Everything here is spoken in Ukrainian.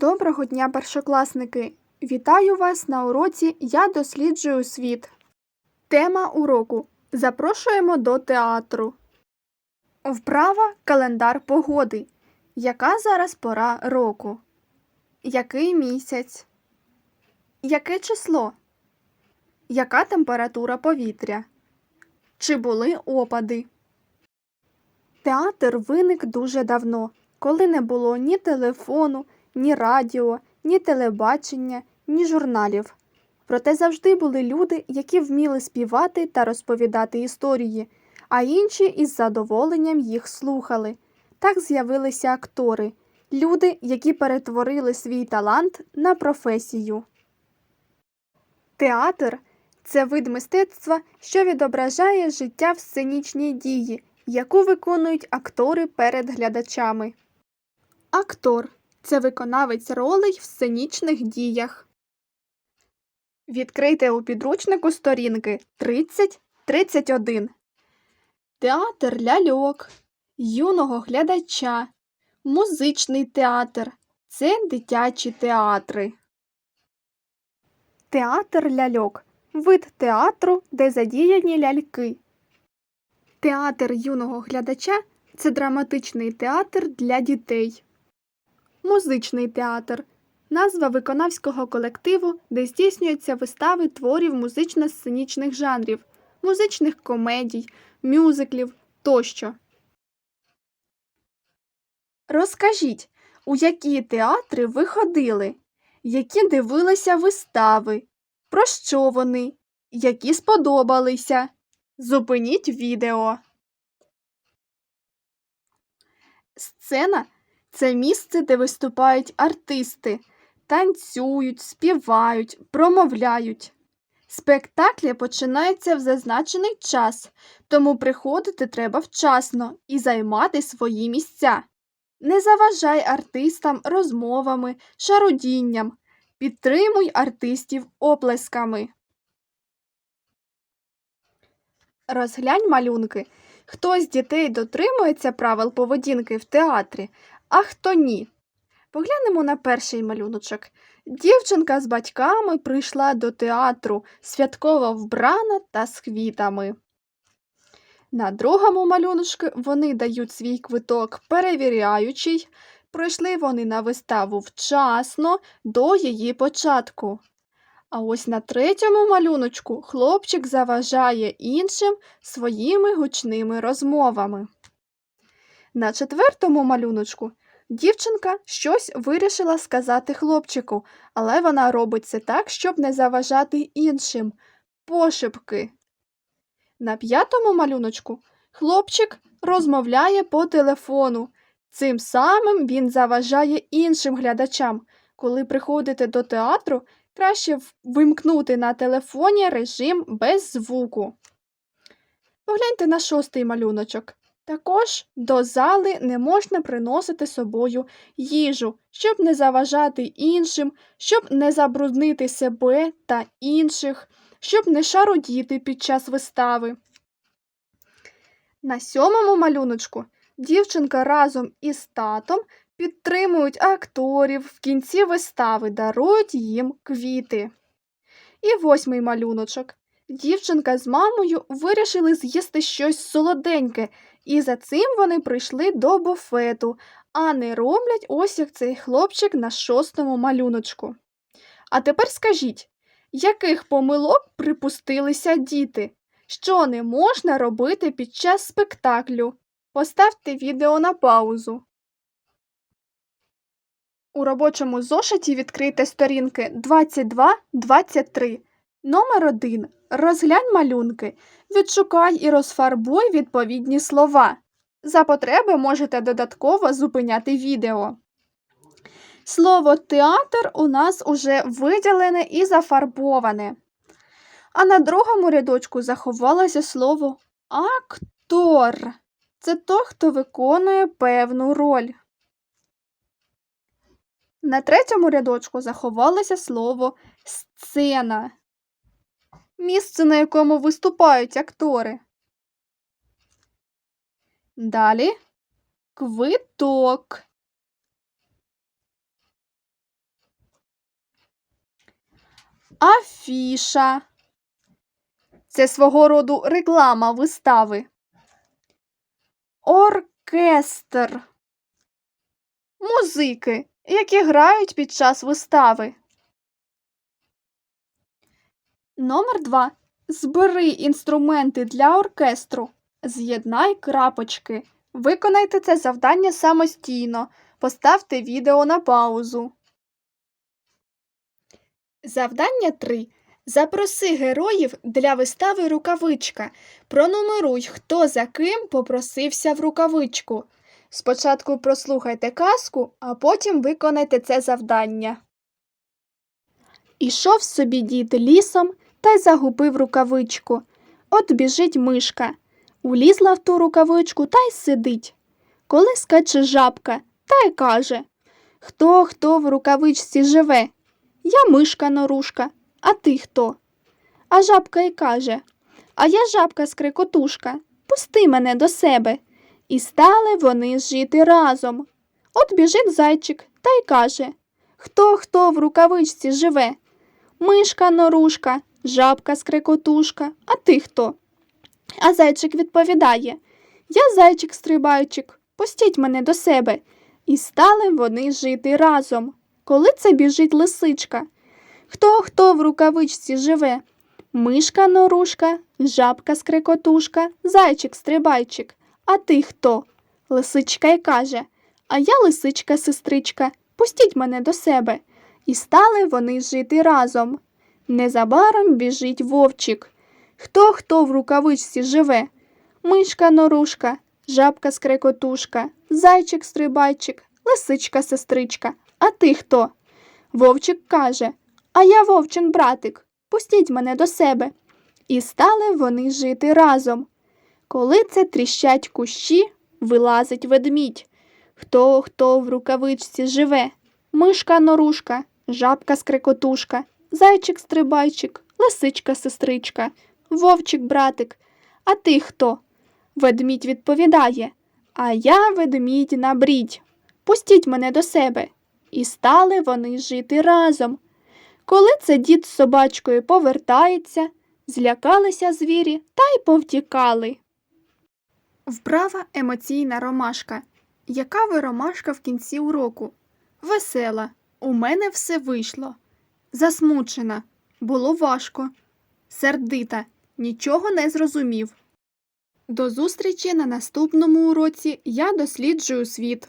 Доброго дня, першокласники! Вітаю вас на уроці Я досліджую світ. Тема уроку. Запрошуємо до театру. Вправа календар погоди. Яка зараз пора року? Який місяць? Яке число? Яка температура повітря? Чи були опади? Театр виник дуже давно, коли не було ні телефону, ні радіо, ні телебачення, ні журналів. Проте завжди були люди, які вміли співати та розповідати історії, а інші із задоволенням їх слухали. Так з'явилися актори, люди, які перетворили свій талант на професію. Театр це вид мистецтва, що відображає життя в сценічній дії, яку виконують актори перед глядачами. Актор це виконавець ролей в сценічних діях. Відкрийте у підручнику сторінки 30-31. Театр ляльок, юного глядача, музичний театр це дитячі театри. Театр ляльок вид театру, де задіяні ляльки. Театр юного глядача це драматичний театр для дітей. Музичний театр назва виконавського колективу, де здійснюються вистави творів музично-сценічних жанрів, музичних комедій, мюзиклів тощо. Розкажіть, у які театри ви ходили, які дивилися вистави, про що вони, які сподобалися. Зупиніть відео. Сцена це місце, де виступають артисти, танцюють, співають, промовляють. Спектаклі починаються в зазначений час, тому приходити треба вчасно і займати свої місця. Не заважай артистам розмовами, шарудінням, підтримуй артистів оплесками. Розглянь малюнки. Хто з дітей дотримується правил поведінки в театрі, а хто ні. Поглянемо на перший малюночок. Дівчинка з батьками прийшла до театру, святково вбрана та з квітами. На другому малюночку вони дають свій квиток перевіряючий. Прийшли вони на виставу вчасно до її початку. А ось на третьому малюночку хлопчик заважає іншим своїми гучними розмовами. На четвертому малюночку дівчинка щось вирішила сказати хлопчику, але вона робить це так, щоб не заважати іншим. Пошепки. На п'ятому малюночку хлопчик розмовляє по телефону. Цим самим він заважає іншим глядачам. Коли приходите до театру, краще вимкнути на телефоні режим без звуку. Погляньте на шостий малюночок. Також до зали не можна приносити собою їжу, щоб не заважати іншим, щоб не забруднити себе та інших, щоб не шародіти під час вистави. На сьомому малюночку дівчинка разом із татом підтримують акторів в кінці вистави, дарують їм квіти. І восьмий малюночок. Дівчинка з мамою вирішили з'їсти щось солоденьке, і за цим вони прийшли до буфету, а не роблять ось як цей хлопчик на шостому малюночку. А тепер скажіть, яких помилок припустилися діти? Що не можна робити під час спектаклю? Поставте відео на паузу. У робочому зошиті відкрийте сторінки 22-23. Номер 1. Розглянь малюнки. Відшукай і розфарбуй відповідні слова. За потреби можете додатково зупиняти відео. Слово театр у нас уже виділене і зафарбоване. А на другому рядочку заховалося слово актор. Це той, хто виконує певну роль. На третьому рядочку заховалося слово сцена місце, на якому виступають актори. Далі квиток. Афіша. Це свого роду реклама вистави. Оркестр. Музики, які грають під час вистави. Номер 2. Збери інструменти для оркестру. З'єднай крапочки. Виконайте це завдання самостійно. Поставте відео на паузу. Завдання 3. Запроси героїв для вистави рукавичка. Пронумеруй, хто за ким попросився в рукавичку. Спочатку прослухайте казку, а потім виконайте це завдання. Ішов собі дід лісом та й загубив рукавичку. От біжить мишка. Улізла в ту рукавичку та й сидить. Коли скаче жабка, та й каже Хто хто в рукавичці живе? Я мишка норушка, а ти хто? А жабка й каже А я жабка скрикотушка, пусти мене до себе. І стали вони жити разом. От біжить зайчик та й каже Хто хто в рукавичці живе? Мишка норушка, жабка скрикотушка, а ти хто? А зайчик відповідає Я зайчик стрибайчик, пустіть мене до себе. І стали вони жити разом. Коли це біжить лисичка? Хто хто в рукавичці живе? Мишка норушка, жабка скрикотушка, зайчик стрибайчик. А ти хто? Лисичка й каже А я лисичка сестричка, пустіть мене до себе. І стали вони жити разом. Незабаром біжить вовчик. Хто хто в рукавичці живе? Мишка норушка, жабка скрекотушка, зайчик стрибайчик, лисичка сестричка. А ти хто? Вовчик каже А я вовчин братик, пустіть мене до себе. І стали вони жити разом. Коли це тріщать кущі, вилазить ведмідь. Хто хто в рукавичці живе? Мишка норушка, жабка скрекотушка, зайчик стрибайчик, лисичка сестричка, вовчик братик. А ти хто? Ведмідь відповідає А я ведмідь на брідь. Пустіть мене до себе. І стали вони жити разом. Коли це дід з собачкою повертається, злякалися звірі та й повтікали. Вправа емоційна ромашка. Яка ви ромашка в кінці уроку? Весела. У мене все вийшло. Засмучена. Було важко. Сердита. Нічого не зрозумів. До зустрічі на наступному уроці я досліджую світ.